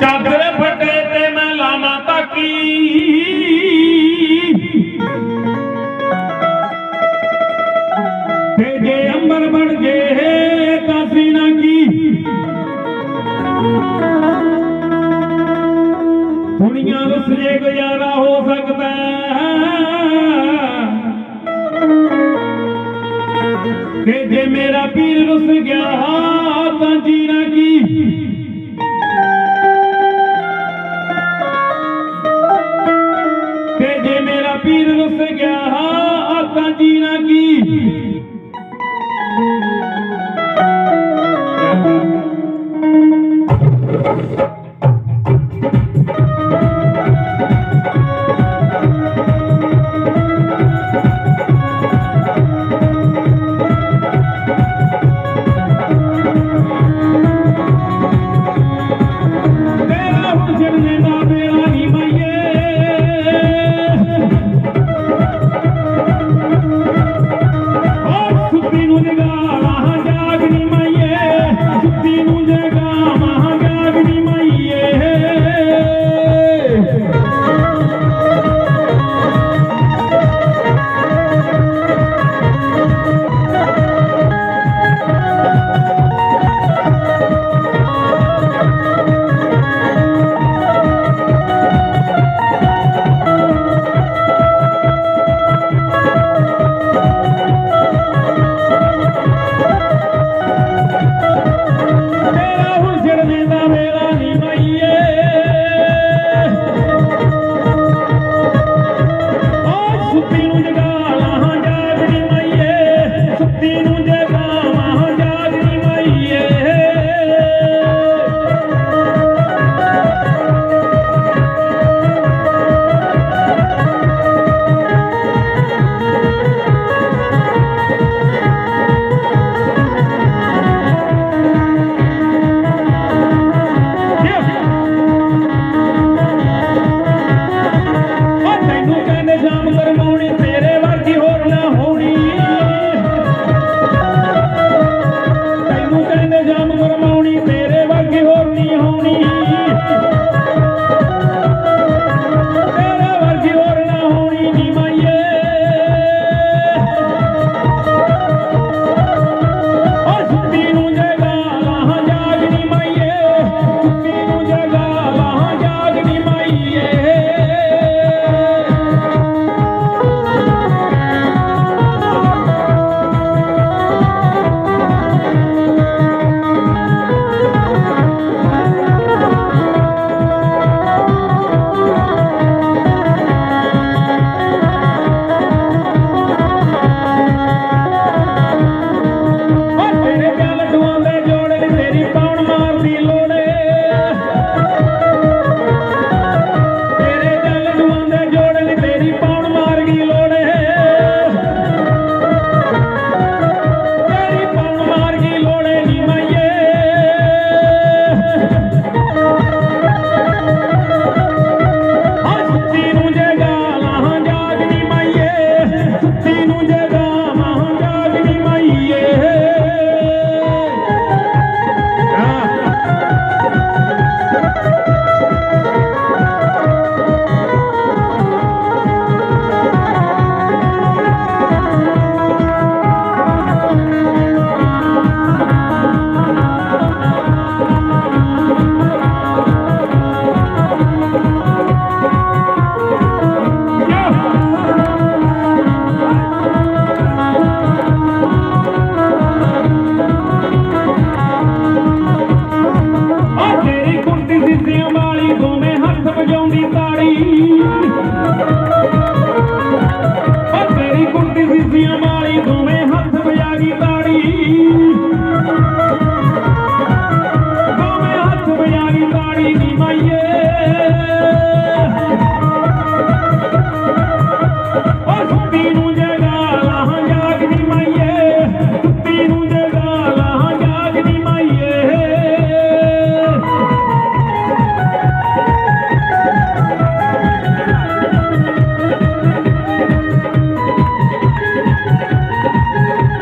ਚਾਦਰ ਫਟੇ ਤੇ ਮੈਂ ਲਾਵਾਂ ਤਾਕੀ। ਤੇ ਜੇ ਅੰਬਰ ਬਣ ਜੇ ਤਾਂ ਸੀਨਾ ਕੀ। ਦੁਨੀਆ ਰਸਰੇ ਗੁਜ਼ਾਰਾ ਹੋ ਸਕਦਾ ਤੇ ਜੇ ਮੇਰਾ ਪੀਰ ਰਸ